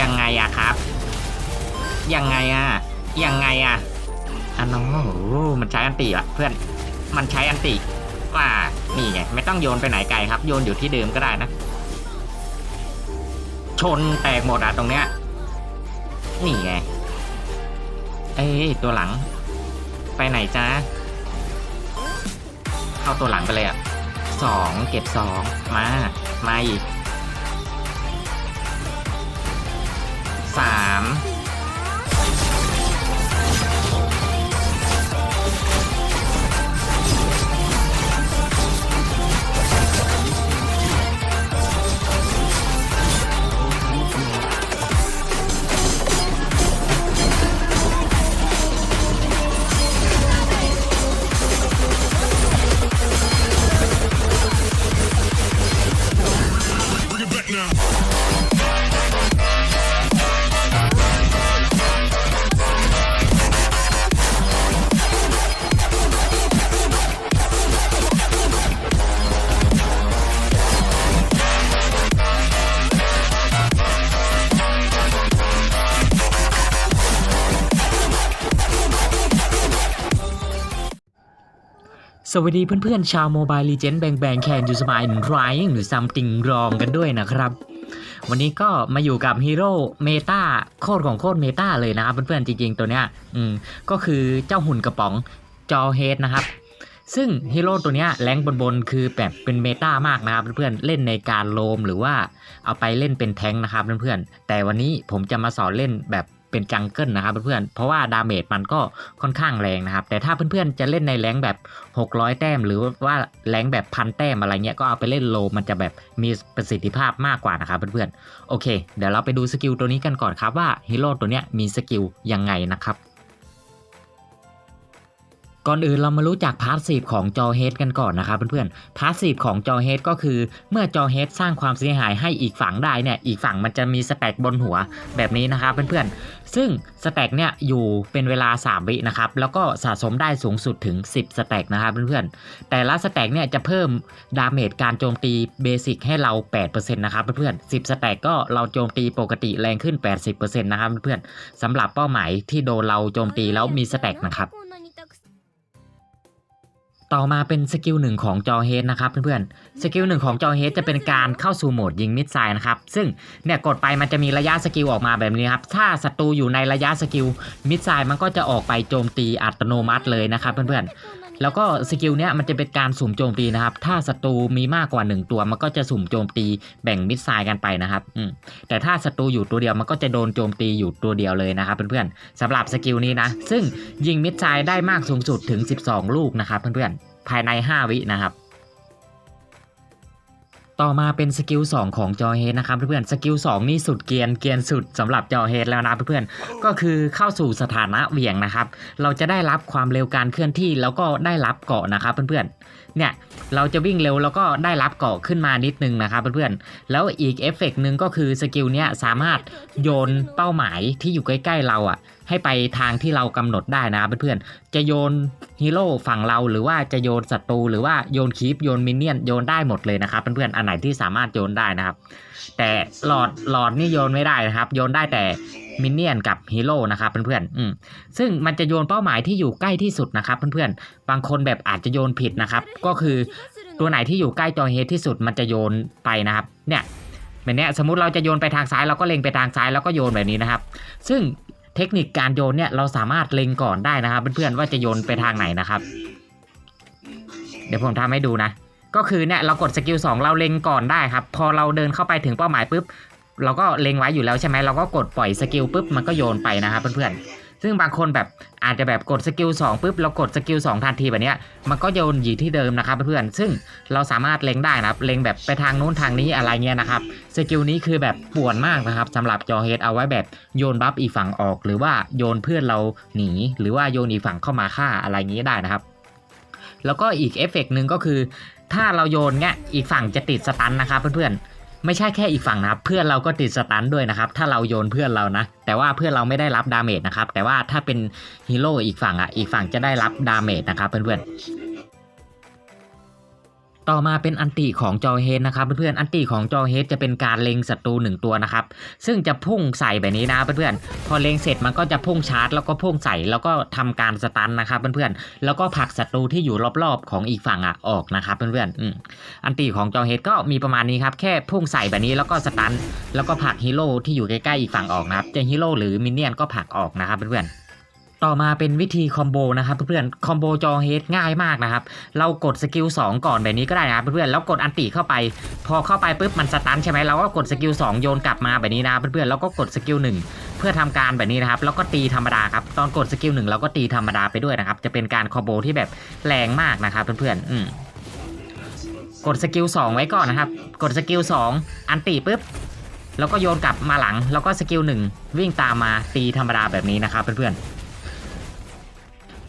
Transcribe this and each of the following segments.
ยังไงอะครับ ยังไงอะยังไงอะอันน้องมันใช้อันติอะเพื่อนมันใช้อันติว่านี่ไงไม่ต้องโยนไปไหนไกลครับ โยนอยู่ที่เดิมก็ได้นะ ชนแตกหมดอะตรงเนี้ยนี่ไงเอ้ยตัวหลัง ไปไหนจ้าเข้าตัวหลังไปเลยอะสองเก็บสองมามาอีก them. สวัสดีเพื่อนๆ ชาวโมบายลีเจนแบงแบงแคนยูสมายไรหรือซัมติงรองกันด้วยนะครับ วันนี้ก็มาอยู่กับฮีโร่เมตาโคตรของโคตรเมตาเลยนะครับ เพื่อนๆ จริงๆ ตัวเนี้ยอืมก็คือเจ้าหุ่นกระป๋องจอเฮดนะครับ ซึ่งฮีโร่ตัวเนี้ยแรงบนๆ คือแบบเป็นเมตามากนะครับ เพื่อนๆ เล่นในการโลมหรือว่าเอาไปเล่นเป็นแทงนะครับเพื่อนๆ แต่วันนี้ผมจะมาสอนเล่นแบบ เป็นจังเกิลนะครับเพื่อนๆ เพราะว่าดาเมจมันก็ค่อนข้างแรงนะครับ แต่ถ้าเพื่อนๆจะเล่นในแรงแบบ 600 แต้ม หรือว่าแรงแบบพันแต้มอะไรเงี้ยก็เอาไปเล่นโลมันจะแบบมีประสิทธิภาพมากกว่านะครับเพื่อนๆ โอเค เดี๋ยวเราไปดูสกิลตัวนี้กันก่อนครับว่าฮีโร่ตัวเนี้ยมีสกิลยังไงนะครับ ก่อนอื่นเรามารู้จักพาสซีฟของจอเฮดกันก่อนนะครับเพื่อนๆพาสซีฟของจอเฮดก็คือ เมื่อจอเฮดสร้างความเสียหายให้อีกฝั่งได้เนี่ยอีกฝั่งมันจะมีสแต็กบนหัวแบบนี้นะครับเพื่อนๆซึ่งสแต็กเนี่ยอยู่เป็นเวลา 3 วินะครับแล้วก็สะสมได้สูงสุดถึง 10 สแต็กนะครับเพื่อนๆแต่ละสแต็กเนี่ยจะเพิ่มดาเมจการโจมตีเบสิกให้เรา 8%นะครับเพื่อนๆ10 สแต็กก็เราโจมตีปกติแรงขึ้น 80%นะครับเพื่อนๆสำหรับเป้าหมายที่โดนเราโจมตีแล้วมีสแต็กนะครับ ต่อมาเป็นสกิลหนึ่งของจอเฮดนะครับเพื่อนๆ สกิลหนึ่งของจอเฮดจะเป็นการเข้าสู่โหมดยิงมิดไซน์นะครับ ซึ่งเนี่ยกดไปมันจะมีระยะสกิลออกมาแบบนี้ครับ ถ้าศัตรูอยู่ในระยะสกิลมิดไซน์มันก็จะออกไปโจมตีอัตโนมัติเลยนะครับเพื่อนๆ แล้วก็สกิลเนี้ยมันจะเป็นการสุ่มโจมตีนะครับ ถ้าศัตรูมีมากกว่า 1 ตัวมันก็จะสุ่มโจมตีแบ่งมิดไซน์กันไปนะครับอืมแต่ถ้าศัตรูอยู่ตัวเดียวมันก็จะโดนโจมตีอยู่ตัวเดียวเลยนะครับเพื่อนๆสำหรับสกิลนี้นะ ซึ่งยิงมิดไซน์ได้มากสูงสุดถึง 12 ลูกนะครับเพื่อนๆ ภายใน 5 วินะครับ ต่อมาเป็นสกิล2ของจอเฮดนะครับเพื่อนๆสกิล2นี่สุดเกียนเกียนสุดสำหรับจอเฮดแล้วนะเพื่อนๆก็คือเข้าสู่สถานะเหวี่ยงนะครับ เราจะได้รับความเร็วการเคลื่อนที่แล้วก็ได้รับเกาะนะครับเพื่อนๆเนี่ยเราจะวิ่งเร็วแล้วก็ได้รับเกาะขึ้นมานิดนึงนะครับเพื่อนๆ แล้วอีกเอฟเฟกต์หนึ่งก็คือสกิลเนี้ยสามารถโยนเป้าหมายที่อยู่ใกล้ ๆ เราอะ ให้ไปทางที่เรากำหนดได้นะเพื่อนๆจะโยนฮีโร่ฝั่งเราหรือว่าจะโยนศัตรูหรือว่าโยนคีปโยนมินเนี่ยนโยนได้หมดเลยนะครับเพื่อนๆอันไหนที่สามารถโยนได้นะครับ แต่หลอดหลอดนี่โยนไม่ได้นะครับ โยนได้แต่มินเนี่ยนกับฮีโร่นะครับเพื่อนๆอืมซึ่งมันจะโยนเป้าหมายที่อยู่ใกล้ที่สุดนะครับเพื่อนๆบางคนแบบอาจจะโยนผิดนะครับ ก็คือตัวไหนที่อยู่ใกล้จอเฮดที่สุดมันจะโยนไปนะครับ เนี่ยแบบเนี้ยสมมติเราจะโยนไปทางซ้ายเราก็เล็งไปทางซ้ายแล้วก็โยนแบบนี้นะครับ ซึ่ง เทคนิคการโยนเนี่ยเราสามารถเล็งก่อนได้นะครับเพื่อนๆว่าจะโยนไปทางไหนนะครับ เดี๋ยวผมทำให้ดูนะ ก็คือเนี่ยเรากดสกิล2เราเล็งก่อนได้ครับ พอเราเดินเข้าไปถึงเป้าหมายปุ๊บเราก็เล็งไว้อยู่แล้วใช่ไหมเราก็กดปล่อยสกิลปุ๊บมันก็โยนไปนะครับเพื่อนๆ ซึ่งบางคนแบบอาจจะแบบกดสกิล2ปุ๊บเรากดสกิล2ทันทีแบบนี้มันก็โยนอยู่ที่เดิมนะครับเพื่อนซึ่งเราสามารถเล็งได้นะครับ เล็งแบบไปทางนู้นทางนี้อะไรเงี้ยนะครับสกิลนี้คือแบบป่วนมากนะครับสำหรับจอเฮดเอาไว้แบบโยนบัฟอีกฝั่งออก หรือว่าโยนเพื่อนเราหนี หรือว่าโยนอีกฝั่งเข้ามาฆ่าอะไรอย่างนี้ได้นะครับ แล้วก็อีกเอฟเฟกต์หนึ่งก็คือ ถ้าเราโยนเงี้ยอีกฝั่งจะติดสตันนะครับเพื่อนๆ ไม่ใช่แค่อีกฝั่งนะครับเพื่อนเราก็ติดสตันด้วยนะครับถ้าเราโยนเพื่อนเรานะ แต่ว่าเพื่อนเราไม่ได้รับดาเมจนะครับแต่ว่าถ้าเป็นฮีโร่อีกฝั่งอะอีกฝั่งจะได้รับดาเมจนะครับเพื่อนๆ ต่อมาเป็นอันติของจอเฮดนะครับเพื่อนๆอันติของจอเฮดจะเป็นการเล็งศัตรูหนึ่งตัวนะครับซึ่งจะพุ่งใส่แบบนี้นะเพื่อนๆพอเล็งเสร็จมันก็จะพุ่งชาร์จแล้วก็พุ่งใส่แล้วก็ทำการสตันนะครับเพื่อนๆแล้วก็ผลักศัตรูที่อยู่รอบๆของอีกฝั่งอะออกนะครับเพื่อนๆอืมอันติของจอเฮดก็มีประมาณนี้ครับแค่พุ่งใส่แบบนี้แล้วก็สตันแล้วก็ผลักฮีโร่ที่อยู่ใกล้ๆอีกฝั่งออกนะครับจะฮีโร่หรือมินเนี่ยนก็ผลักออกนะครับเพื่อนๆ ต่อมาเป็นวิธีคอมโบนะครับเพื่อนๆคอมโบจอเฮดง่ายมากนะครับ เรากดสกิล2ก่อนแบบนี้ก็ได้นะครับเพื่อนๆแล้วกดอันติเข้าไป พอเข้าไปปุ๊บมันสตันใช่ไหมเราก็กดสกิล2โยนกลับมาแบบนี้นะเพื่อนๆแล้วก็กดสกิล1เพื่อทำการแบบนี้นะครับแล้วก็ตีธรรมดาครับตอนกดสกิล1เราก็ตีธรรมดาไปด้วยนะครับจะเป็นการคอมโบที่แบบแรงมากนะครับเพื่อนๆอืมกดสกิล2ไว้ก่อนนะครับ กดสกิล2อันติปุ๊บแล้วก็โยนกลับมาหลัง แล้วก็สกิล1วิ่งตามมาตีธรรมดาแบบนี้นะครับเพื่อนๆ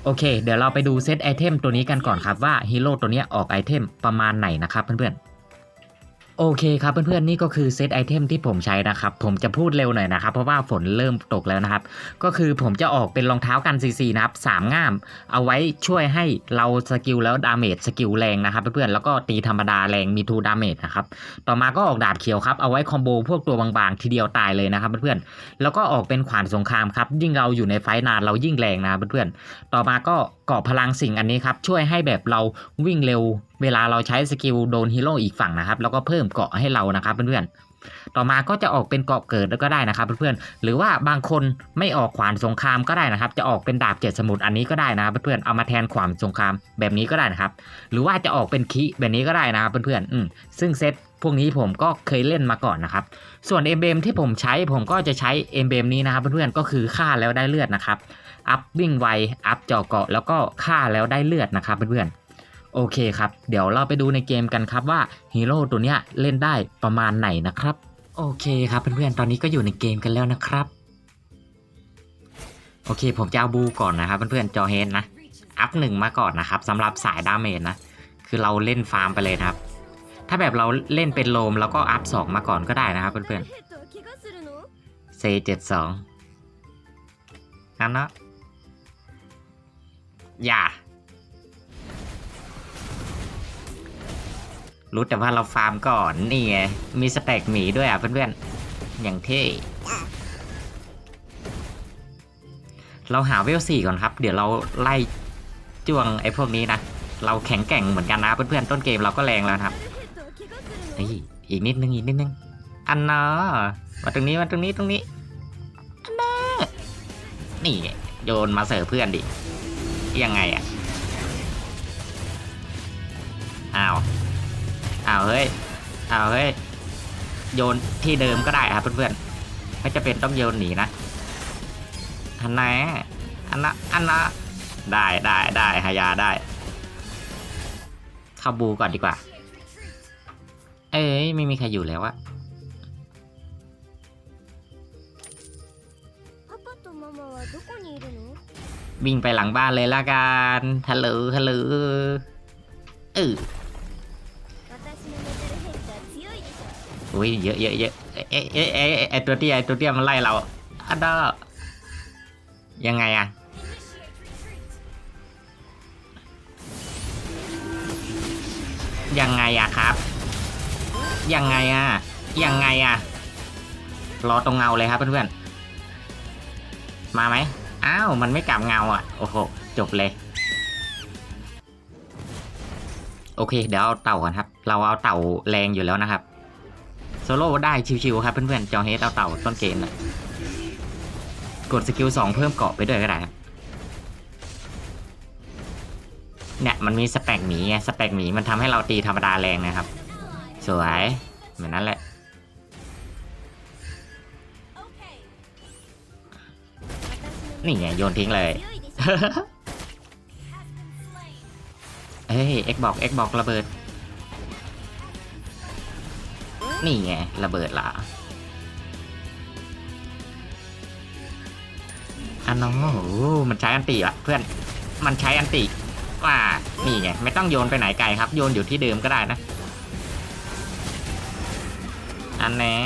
โอเค เดี๋ยวเราไปดูเซตไอเทมตัวนี้กันก่อนครับว่าฮีโร่ตัวนี้ออกไอเทมประมาณไหนนะครับเพื่อนๆ โอเคครับเพื่อนๆนี่ก็คือเซตไอเทมที่ผมใช้นะครับ ผมจะพูดเร็วหน่อยนะครับเพราะว่าฝนเริ่มตกแล้วนะครับ ก็คือผมจะออกเป็นรองเท้ากันซีซีนะครับสามง่าม เอาไว้ช่วยให้เราสกิลแล้วดาเมจสกิลแรงนะครับเพื่อนๆแล้วก็ตีธรรมดาแรงมีทูดาเมจนะครับต่อมาก็ออกดาบเขียวครับเอาไว้คอมโบพวกตัวบางๆทีเดียวตายเลยนะครับเพื่อนๆแล้วก็ออกเป็นขวานสงครามครับยิ่งเราอยู่ในไฟนานเรายิ่งแรงนะเพื่อนๆต่อมาก็เกาะพลังสิ่งอันนี้ครับช่วยให้แบบเราวิ่งเร็ว เวลาเราใช้สกิลโดนฮีโร่อีกฝั่งนะครับ แล้วก็เพิ่มเกาะให้เรานะครับเพื่อนๆ ต่อมาก็จะออกเป็นเกาะเกิดแล้วก็ได้นะครับเพื่อนๆ หรือว่าบางคนไม่ออกขวานสงครามก็ได้นะครับ จะออกเป็นดาบเจ็ดสมุทรอันนี้ก็ได้นะครับเพื่อนๆ เอามาแทนขวานสงครามแบบนี้ก็ได้นะครับ หรือว่าจะออกเป็นคิแบบนี้ก็ได้นะครับเพื่อนๆ อืมซึ่งเซตพวกนี้ผมก็เคยเล่นมาก่อนนะครับ ส่วนเอเบมที่ผมใช้ผมก็จะใช้เอเบมนี้นะครับเพื่อนๆ ก็คือฆ่าแล้วได้เลือดนะครับ อัพวิ่งไว อัพเจาะเกาะแล้วก็ฆ่าแล้วได้เลือดนะครับเพื่อนๆ โอเคครับ เดี๋ยวเราไปดูในเกมกันครับว่าฮีโร่ตัวเนี้ยเล่นได้ประมาณไหนนะครับ โอเคครับเพื่อนๆตอนนี้ก็อยู่ในเกมกันแล้วนะครับ โอเคผมจะเอาบูก่อนนะครับเพื่อนๆจอเฮนนะ อัพหนึ่งมาก่อนนะครับสำหรับสายดาเมจนะ คือเราเล่นฟาร์มไปเลยนะครับ ถ้าแบบเราเล่นเป็นโลมแล้วก็อัพสองมาก่อนก็ได้นะครับเพื่อนๆเซเจ็ดสองนั่นนะอย่า รู้แต่ว่าเราฟาร์มก่อนนี่ไงมีสเต็กหมีด้วยอะเพื่อนๆ อย่างเท่เราหาเวลสี่ก่อนครับ เดี๋ยวเราไล่จ้วงไอ้พวกนี้นะ เราแข็งแกร่งเหมือนกันนะเพื่อนๆ ต้นเกมเราก็แรงแล้วครับเฮ้ยอีกนิดนึงอีกนิดนึง อันน่ะมาตรงนี้มาตรงนี้ตรงนี้อันน่ะนี่โยนมาเสิร์ฟเพื่อนดิ ยังไงอะ อ้าว อ้าวเฮ้ยอ้าวเฮ้ยโยนที่เดิมก็ได้ครับเพื่อนๆไม่จะเป็นต้องโยนหนีนะอันไหนอันนะอันนะได้ได้ได้หายาได้เข้าบูก่อนดีกว่า เอ้ยไม่มีใครอยู่แล้วอะวิ่งไปหลังบ้านเลยละกันทะลุทะลุเออ อุ้ยเยอะเยอะเยอะเอ๊ะเอ๊ะเอ๊ะเอ๊ะไอตัวเตี้ยไอตัวเตี้ยมันไล่เราอันดอยังไงอะยังไงอะครับ ยังไงอะยังไงอะรอตรงเงาเลยครับเพื่อนๆ มาไหมอ้าว มันไม่กลับเงาอะ โอ้โห จบเลย โอเค เดี๋ยวเอาเต่ากันครับ เราเอาเต่าแรงอยู่แล้วนะครับ โซโล่ได้ชิวๆครับเพื่อนๆจอเฮดเอาเต่าต้นเกมนะกดสกิลสองเพิ่มเกาะไปด้วยก็ได้เนี่ยมันมีสเปกหมีไงสเปกหมีมันทำให้เราตีธรรมดาแรงนะครับ สวยเหมือนนั้นแหละนี่ไงโยนทิ้งเลย เฮ้ยเอ็กบอกเอ็กบอกระเบิด นี่ไง ระเบิดละอันน้องโอ้มันใช้อันติอะเพื่อน มันใช้อันติว่า นี่ไง ไม่ต้องโยนไปไหนไกลครับ โยนอยู่ที่เดิมก็ได้นะ อันแน่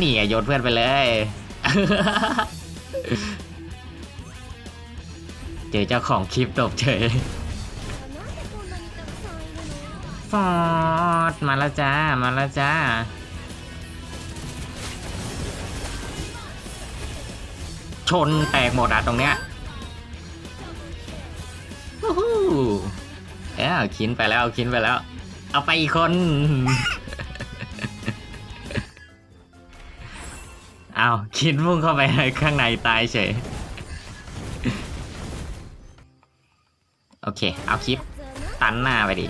นี่ไงโยนเพื่อนไปเลย เจอเจ้าของคลิปตบเฉย อดมาแล้วจ้า มาแล้วจ้า ชนแตกหมดอะตรงเนี้ยวู้ฮู้เอ้าคินไปแล้วคินไปแล้ว เอาไปอีกคน เอาคินมุ่งเข้าไปข้างในตายเฉย โอเค เอาคลิปตันหน้าไปดิ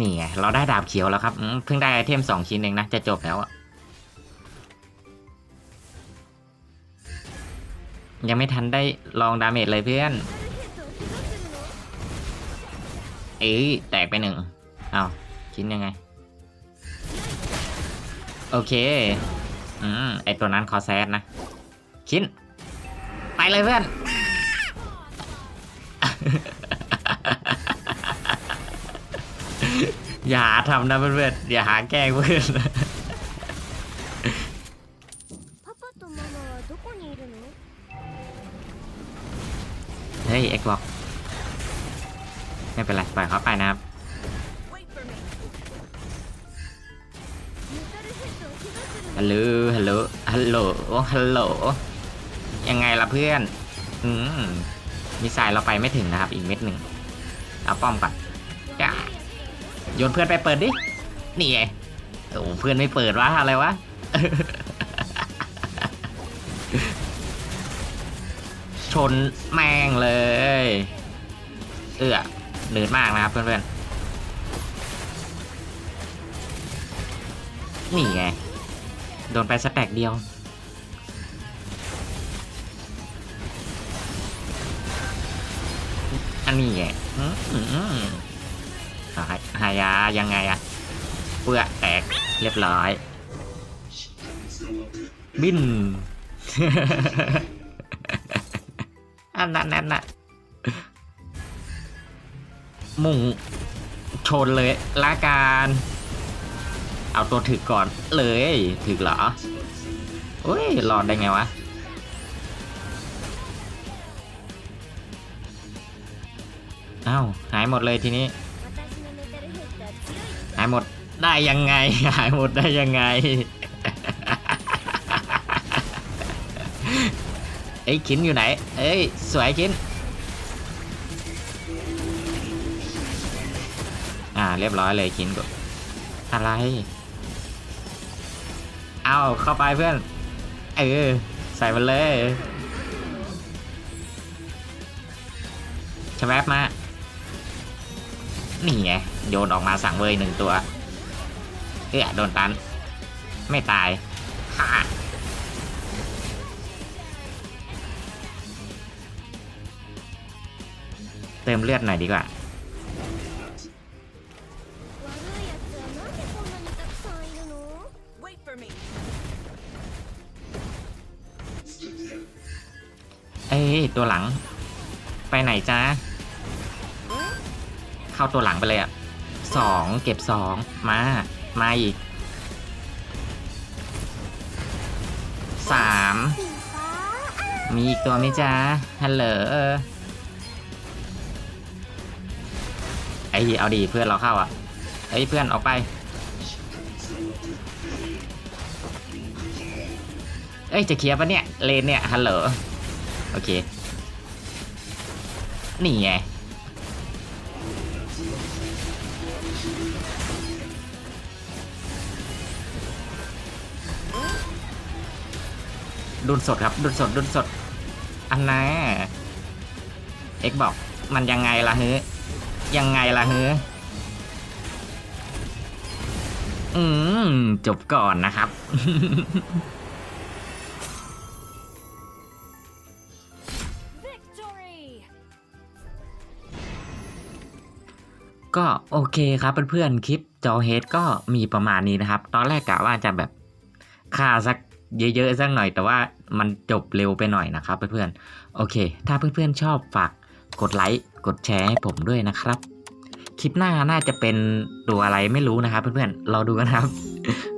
นี่เราได้ดาบเขียวแล้วครับเพิ่งได้ไอเทมสองชิ้นเองนะ จะจบแล้วอะยังไม่ทันได้ลองดาเมจเลยเพื่อนเอ้แตกไปหนึ่งเอาชิ้นยังไง โอเค อืม ไอตัวนั้นคอแซดนะ ชิ้น ไปเลยเพื่อน อย่าหาทำนะเพื่อนๆอย่าหาแก้งเพื่อนเฮ้ยเอ็กบอกไม่เป็นไรปล่อยเขาไปนะครับฮัลโหลฮัลโหลฮัลโหลฮัลโหลยังไงล่ะเพื่อน อืมมีสายเราไปไม่ถึงนะครับ อีกเม็ดหนึ่งเอาป้อมก่อน โยนเพื่อนไปเปิดดิ นี่ไงโอ้เพื่อนไม่เปิดวะอะไรวะ ชนแม่งเลย เอื้อเหนืดมากนะครับเพื่อนๆ นี่ไง โดนไปสแต็กเดียวอันนี้ไง หายายังไงอะเปื้อแตกเรียบร้อย บินอันนั้นนั่นน่ะมุ่งชนเลยละการเอาตัวถึกก่อนเลยถึกเหรอเฮ้ยรอดได้ไงวะเอ้าหายหมดเลยทีนี้ายหมดได้ยังไง หายหมดได้ยังไงเอ้ยคินอยู่ไหน เอ้ย สวยคิน อ่า เรียบร้อยเลยคินก็อะไร เอาเข้าไปเพื่อน เออ ใส่มันเลยชะแวบมา นี่ไงโยนออกมาสั่งเวยหนึ่งตัวเอ้ยโดนตัน ไม่ตายฮ่าเติมเลือดหน่อยดีกว่าเอ้ตัวหลัง ไปไหนจ้า เข้าตัวหลังไปเลยอะสองเก็บสองมา มาอีกสามมีอีกตัวไหมจ้าฮัลโหลไอ้เอาดีเพื่อนเราเข้าอะไอ้เพื่อนออกไป เอ้ยจะเคลียร์ปะเนี่ย เลนเนี่ยฮัลโหลโอเค นี่ไง ดุนสดครับดุนสดดุนสด อันน่ะเอ็กบอกมันยังไงล่ะเฮ้ยยังไงล่ะเฮ้ยอืม จบก่อนนะครับ Victory ก็โอเคครับเพื่อนๆคลิปจอเฮดก็มีประมาณนี้นะครับ ตอนแรกกะว่าจะแบบฆ่าสักเยอะๆสักหน่อยแต่ว่า มันจบเร็วไปหน่อยนะครับเพื่อนๆ โอเค ถ้าเพื่อนๆชอบฝากกดไลค์ กดแชร์ให้ผมด้วยนะครับ คลิปหน้าน่าจะเป็นตัวอะไรไม่รู้นะครับ เพื่อนๆรอดูกันครับ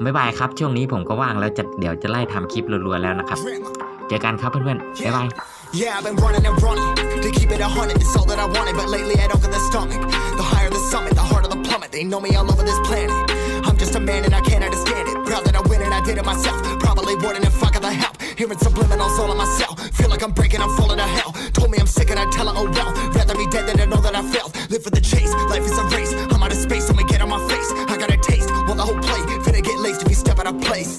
บ๊ายบายครับ ช่วงนี้ผมก็ว่างแล้วจะเดี๋ยวจะไล่ทำคลิปรัวๆแล้วนะครับ เจอกันครับเพื่อนๆบ๊ายบาย Yeah, I've been running and running to keep it a hundred. It's all that I wanted, but lately I don't get the stomach. The higher the summit, the harder the plummet. They know me all over this planet. I'm just a man and I can't understand it. Proud that I win and I did it myself. Probably wouldn't if I got the help. Hearing subliminals all in my cell. Feel like I'm breaking, I'm falling to hell. Told me I'm sick and I tell her, oh well. Rather be dead than to know that I failed. Live for the chase, life is a race. I'm out of space, so me get on my face. I got a taste, want the whole plate. Finna get laced if you step out of place.